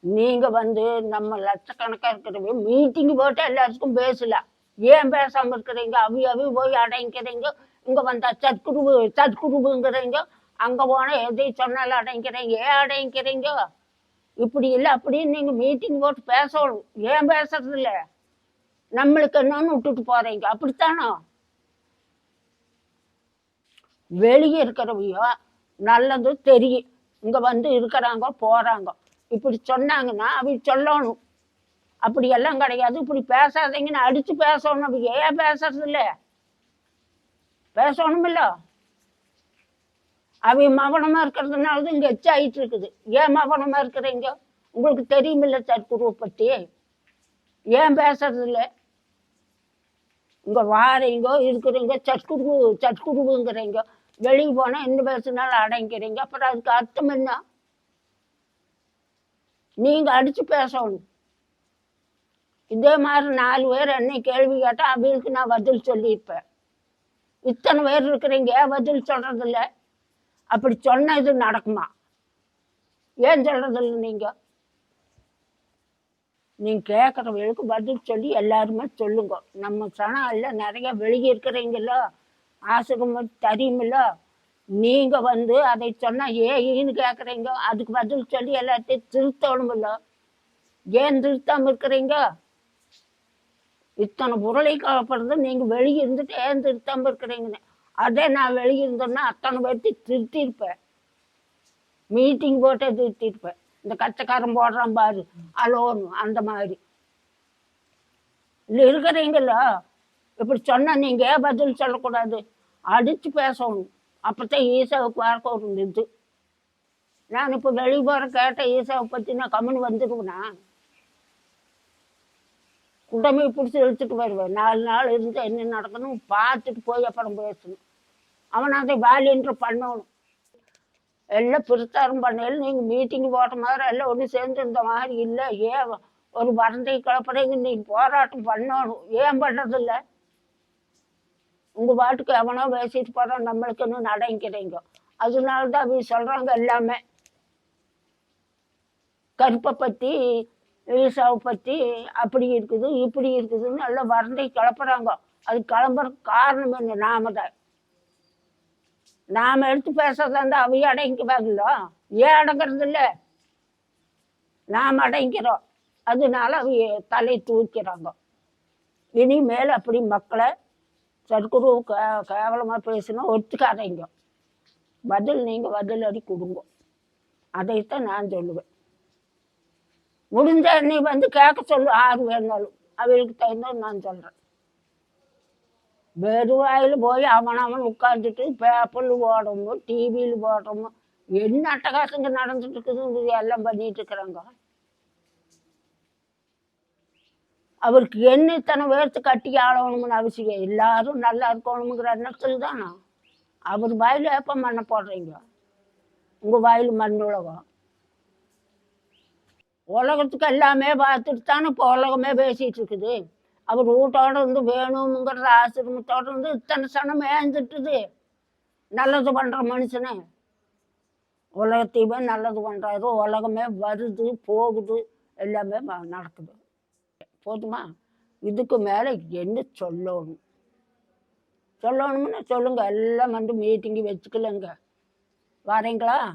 நீங்க வந்து நம்ம லட்சக்கணக்கா இருக்கிறவங்க மீட்டிங் போட்டு எல்லாத்துக்கும் பேசலாம் ஏன் பேசாம இருக்கிறீங்க? அவி அவி போய் அடைங்கிறீங்க இங்க வந்தா சத்குருவு சத்குருவுங்கிறீங்க அங்க போனா எதை சொன்னாலும் அடைங்கிறீங்க ஏன் அடைங்கிறீங்க இப்படி இல்லை அப்படின்னு நீங்க மீட்டிங் போட்டு பேசணும். ஏன் பேசுறது இல்ல? நம்மளுக்கு என்னன்னு விட்டுட்டு போறீங்க. அப்படித்தானோ? வெளியே இருக்கிறவையோ நல்லது தெரியும். இங்கே வந்து இருக்கிறாங்க போகிறாங்க இப்படி சொன்னாங்கன்னா அவங்க சொல்லணும். அப்படி எல்லாம் கிடையாது. இப்படி பேசாதீங்கன்னு அடித்து பேசணும். அப்படி ஏன் பேசுறது இல்லை பேசணும் இல்ல அவங்க மவனமா இருக்கிறதுனால தான் இங்கே எச்சாயிட்டு இருக்குது. ஏன் மவனமாக இருக்கிறீங்க? உங்களுக்கு தெரியுமில்ல சத்குருவை பற்றி ஏன் பேசுறது இல்லை இங்கே வாரீங்க இருக்கிறீங்க சட்குருவு சத்குருவுங்கிறீங்க. வெளியே போனா இந்த பேசினாலும் அடங்கிறீங்க அப்புறம் அதுக்கு அர்த்தம் என்ன? நீங்க அடிச்சு பேசணும். இதே மாதிரி நாலு பேர் என்னை கேள்வி கேட்டால் அவங்களுக்கு நான் பதில் சொல்லியிருப்பேன். இத்தனை பேர் இருக்கிறீங்க ஏன் பதில் சொல்கிறதில்ல அப்படி சொன்ன இது நடக்குமா? ஏன் சொல்கிறதில்ல நீங்கள் நீங்க? நீங்க கேட்குறவங்களுக்கு பதில் சொல்லி எல்லாருமே சொல்லுங்க. நம்ம சனம் எல்லாம் நிறைய வெளியே இருக்கிறீங்களோ ஆசிரமம் தெரியுமில்ல? நீங்க வந்து அதை சொன்னா ஏன்னு கேக்குறீங்க. அதுக்கு பதில் சொல்லி எல்லாத்தையும் திருத்தணுமில்ல? ஏன் திருத்தாம இருக்கிறீங்க? இத்தனை பொருளை கலப்படுறது நீங்க வெளியே இருந்துட்டு ஏன் திருத்தாம இருக்கிறீங்கன்னு? அதே நான் வெளியே இருந்தேன்னா அத்தனை பேர்த்தி திருத்திருப்பேன் மீட்டிங் போட்டே திருத்திருப்பேன் இந்த கச்சக்காரன் போடுறான் பாரு அலோன்னு அந்த மாதிரி. இல்லை இருக்கிறீங்களா இப்படி சொன்னால் நீங்க ஏன் பதில் சொல்லக்கூடாது? அடிச்சு பேசணும். அப்பதான் ஈசாவுக்கு பார்க்க ஒரு இது நான் இப்போ வெளியே போற கேட்ட ஈசாவை பத்தி நான் கம்முன்னு வந்துடுவேனா குடமையை பிடிச்சி இழுத்துட்டு வருவேன். நாலு நாள் இருந்து என்ன நடக்கணும்? பார்த்துட்டு போய் அப்புறம் பேசணும். அவன் அதை வேலைன்ற பண்ணணும். எல்லாம் பிரச்சாரம் பண்ணையில் நீங்கள் மீட்டிங் போட்ட மாதிரி எல்லாம் ஒன்று சேர்ந்துருந்த மாதிரி இல்லை. ஏன் ஒரு வரந்தை கிளப்புறீங்க நீங்கள் போராட்டம் பண்ணணும்? ஏன் பண்ணுறதில்லை உங்க பாட்டுக்கு எவனோ பேசிட்டு போறோம் நம்மளுக்கு இன்னும் நடங்கிறீங்க அதனால தான் அவங்க சொல்றாங்க எல்லாமே. கருப்பை பத்தி ஈசாவை பத்தி அப்படி இருக்குது இப்படி இருக்குதுன்னு எல்லாம் வரந்தை கிளப்புறாங்க. அது கிளம்புற காரணம் என்ன? நாம தான். நாம எடுத்து பேசுறதா இருந்தா அவைய அடங்கிக்குவாங்களோ? ஏன் அடங்குறது இல்ல? நாம் அடங்கிறோம் அதனால அவைய தலை தூக்கிறாங்க. இனிமேல் அப்படி மக்களை சத்குரு கே கேவலமாக பேசினா ஒத்துக்காதீங்க. பதில் நீங்கள் பதில் அடி கொடுங்க. அதைத்தான் நான் சொல்லுவேன். முடிஞ்ச நீ வந்து கேட்க சொல்லு ஆறு வேணாலும். அவளுக்கு தகுந்த நான் சொல்கிறேன் வெறுவாயில் போய் அவன் அவன் உட்காந்துட்டு பேப்பரில் போடுறோமோ டிவியில் போடணும் என்ன அட்டகாசங்க நடந்துட்டு இருக்குது? எல்லாம் பண்ணிட்டு இருக்கிறாங்க. அவருக்கு என்ன இத்தனை பேர்த்து கட்டி ஆளணும்னு அவசியம் எல்லாரும் நல்லா இருக்கணுங்கிற எண்ணத்தில் தானே? அவர் வாயில் எப்போ மண்ணை போடுறீங்க உங்கள் வாயில் மண் உலகம். உலகத்துக்கு எல்லாமே பார்த்துட்டு தானே இப்போ உலகமே பேசிகிட்டு இருக்குது. அவர் வீட்டோட இருந்து வேணுங்கிற ஆசிரமத்தோட இருந்து இத்தனை சனம் ஏந்துட்டுது நல்லது பண்ணுற மனுஷனே. உலகத்தையுமே நல்லது பண்ணுறாரு உலகமே வருது போகுது. எல்லாமே நடக்குது. போதுமா? இதுக்கு மேலே என்ன சொல்லணும்? சொல்லணும்னா சொல்லுங்கள் எல்லாம் வந்து மீட்டிங்கு வச்சுக்கலங்க. வரீங்களா?